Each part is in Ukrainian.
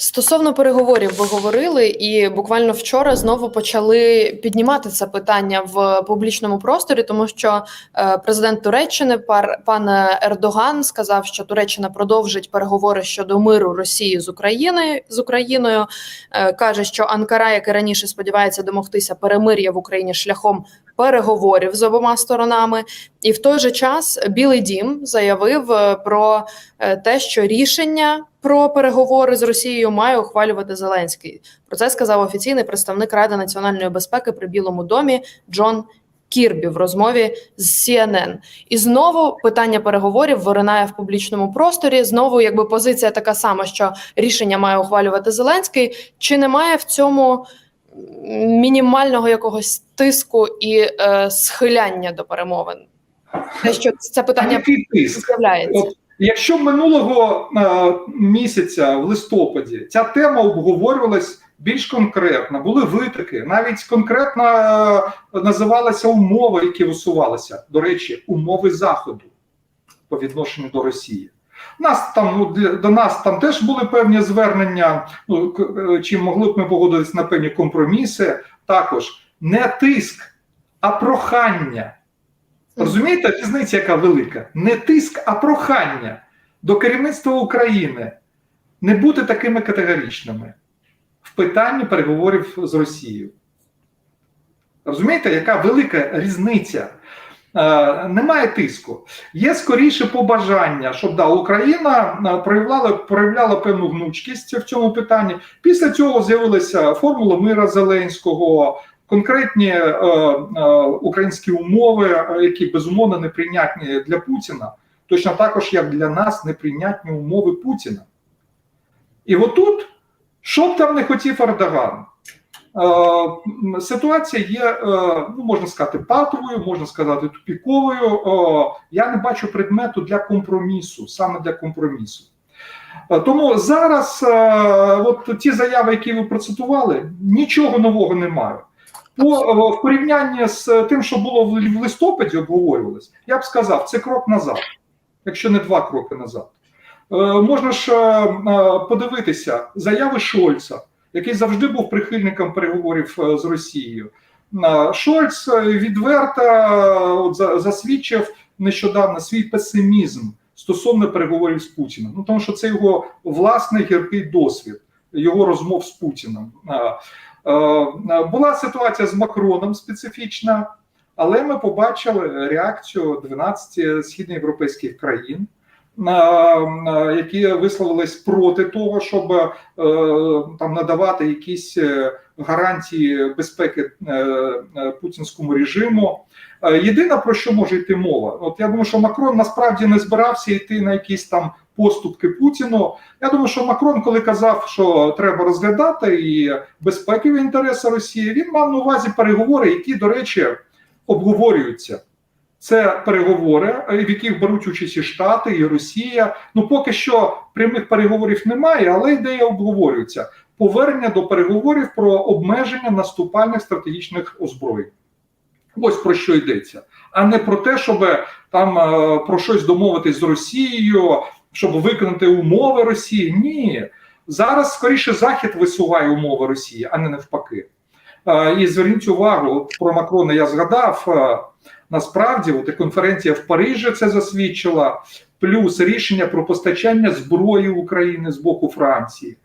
Стосовно переговорів, ви говорили, і буквально вчора знову почали піднімати це питання в публічному просторі, тому що е, президент Туреччини пан Ердоган сказав, що Туреччина продовжить переговори щодо миру Росії з Україною з Україною. Е, каже, що Анкара, як і раніше, сподівається домогтися перемир'я в Україні шляхом переговорів з обома сторонами. І в той же час Білий Дім заявив е, про те, що рішення про переговори з Росією має ухвалювати Зеленський. Про це сказав офіційний представник Ради національної безпеки при Білому домі Джон Кірбі в розмові з CNN. І знову питання переговорів виринає в публічному просторі. Знову, якби позиція така сама, що рішення має ухвалювати Зеленський. Чи немає в цьому мінімального якогось тиску і е, схиляння до перемовин? Те, що це питання з'являється. Якщо минулого е, місяця в листопаді ця тема обговорювалась більш конкретно, були витоки, навіть конкретно е, називалися умови, які висувалися. До речі, умови заходу по відношенню до Росії. Нас там ну, до нас там теж були певні звернення. Ну е, чи могли б ми погодитись на певні компроміси? Також не тиск, а прохання. Розумієте, різниця яка велика? Не тиск, а прохання до керівництва України не бути такими категоричними в питанні переговорів з Росією. Розумієте, яка велика різниця? Е, немає тиску. Є скоріше побажання, щоб да, Україна е, проявляла, проявляла певну гнучкість в цьому питанні. Після цього з'явилася формула мира Зеленського, конкретні е, е, українські умови, е, які безумовно неприйнятні для Путіна, точно також як для нас неприйнятні умови Путіна. І отут, що б там не хотів Ердоган, е, ситуація є, е, ну можна сказати, патовою, можна сказати, тупіковою. Е, я не бачу предмету для компромісу, саме для компромісу. Е, Тому зараз, е, от ті заяви, які ви процитували, нічого нового немає. По е, в порівнянні з тим, що було в листопаді, обговорювалось, я б сказав, це крок назад, якщо не два кроки назад. Е, Можна ж е, е, подивитися заяви Шольца, який завжди був прихильником переговорів е, з Росією. Е, Шольц е, відверто е, от, засвідчив нещодавно свій песимізм стосовно переговорів з Путіним. Ну тому що це його власний гіркий досвід, його розмов з Путіним. Була ситуація з Макроном специфічна, але ми побачили реакцію 12 східноєвропейських країн. Які висловились проти того, щоб е, там надавати якісь е, гарантії безпеки е, путінському режиму. Єдине про що може йти мова, от я думаю, що Макрон насправді не збирався йти на якісь там поступки Путіну. Я думаю, що Макрон, коли казав, що треба розглядати і безпекові інтереси Росії, він мав на увазі переговори, які, до речі, обговорюються. Це переговори, в яких беруть участь і Штати, і Росія. Ну поки що прямих переговорів немає, але ідея обговорюється. Повернення до переговорів про обмеження наступальних стратегічних озброєнь. Ось про що йдеться, а не про те, щоб там е, про щось домовитись з Росією, щоб виконати умови Росії. Ні, зараз скоріше Захід висуває умови Росії, а не навпаки. Е, І зверніть увагу, про Макрона я згадав. е, Насправді, от конференція в Парижі це засвідчила, плюс рішення про постачання зброї України з боку Франції.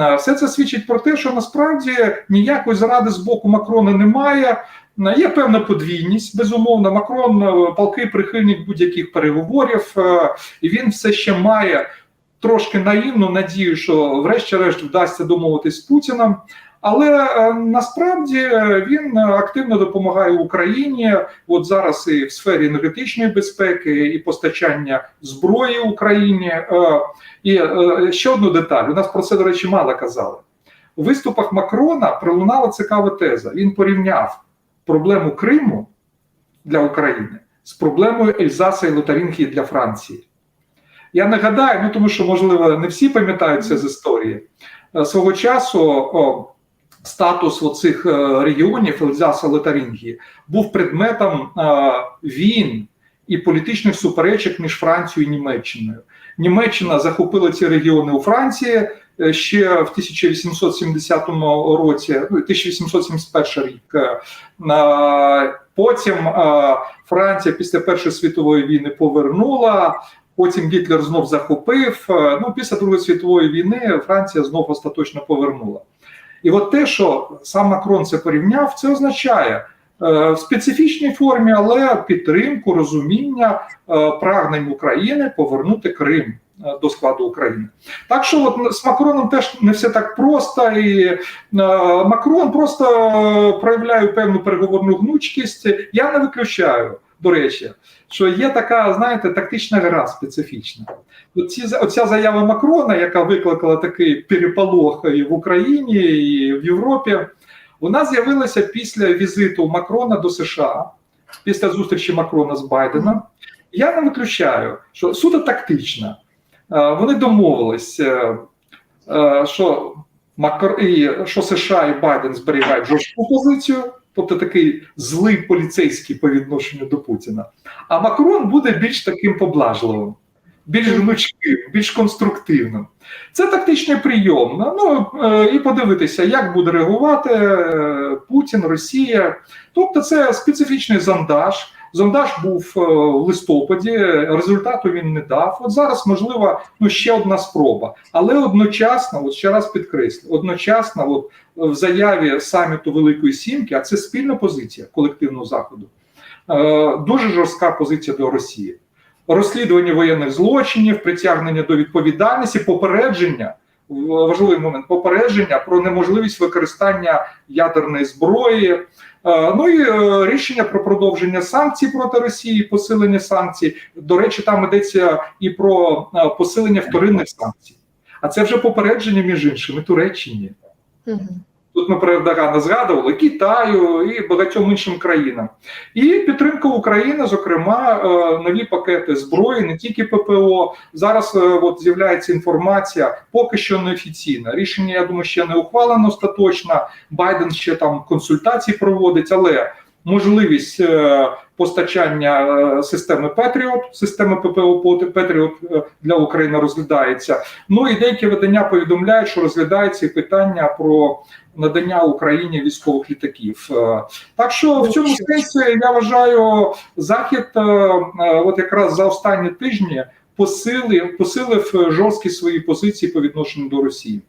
Е, Все це свідчить про те, що насправді ніякої зради з боку Макрона немає. Є певна подвійність. Безумовно, Макрон е, палкий прихильник будь-яких переговорів, е, і він все ще має трошки наївну надію, що врешті-решт вдасться домовитись з Путіним. Але е, насправді він активно допомагає Україні. От зараз і в сфері енергетичної безпеки, і постачання зброї Україні. І ще одну деталь. У нас про це, до речі, мало казали. У виступах Макрона пролунала цікава теза. Він порівняв проблему Криму для України з проблемою Ельзаса і Лотарінгії для Франції. Я нагадаю, ну тому що, можливо, не всі пам'ятають це з історії. Е, Свого часу о, статус оцих е, регіонів Ельзаса Лотарінгії був предметом е, війн і політичних суперечок між Францією і Німеччиною. Німеччина захопила ці регіони у Франції, ще в 1870 році, ну, 1871 рік. Е, е, Потім е, Франція після Першої світової війни повернула. Потім Гітлер знов захопив. Е, Ну, після Другої світової війни Франція знов остаточно повернула. І от те, що сам Макрон це порівняв, це означає е, в специфічній формі, але підтримку, розуміння е, прагнень України повернути Крим е, до складу України. Так що от з Макроном теж не все так просто, і е, Макрон просто е, проявляє певну переговорну гнучкість. Я не виключаю, до речі, що є така, знаєте, тактична гра специфічна. Оці, оця заява Макрона, яка викликала такий переполох і в Україні, і в Європі, вона з'явилася після візиту Макрона до США, після зустрічі Макрона з Байденом. Я не виключаю, що суто тактична. Е, Вони домовились, е, е, що Макр... і, що США і Байден зберігають жорстку позицію, тобто такий злий поліцейський по відношенню до Путіна. А Макрон буде більш таким поблажливим, більш гнучким, більш конструктивним. Це тактичний прийом. Ну і подивитися, як буде реагувати Путін, Росія. Тобто, це специфічний зондаж. Зондаж був е, в листопаді, результату він не дав. От зараз можливо ну ще одна спроба, але одночасно, от ще раз підкреслю, одночасно, от в заяві саміту Великої Сімки, а це спільна позиція колективного заходу, е, дуже жорстка позиція до Росії. Розслідування воєнних злочинів, притягнення до відповідальності, попередження важливий момент попередження про неможливість використання ядерної зброї. Е, Ну і е, рішення про продовження санкцій проти Росії, посилення санкцій. До речі, там йдеться і про е, посилення вторинних санкцій. А це вже попередження між іншими Туреччині. Мгм. Тут ми про Ердогана згадували Китаю і багатьом іншим країнам. І підтримка України, зокрема, е, нові пакети зброї, не тільки ППО. Зараз е, от з'являється інформація, поки що неофіційна. Рішення, я думаю, ще не ухвалено остаточно. Байден ще там консультації проводить, але можливість е, постачання е, системи Петріот, системи ППО Петріот е, для України розглядається. Ну і деякі видання повідомляють, що розглядається і питання про надання Україні військових літаків. Е, Так що в цьому сенсі я вважаю, захід, от якраз за останні тижні, посилив посилив жорсткі свої позиції по відношенню до Росії.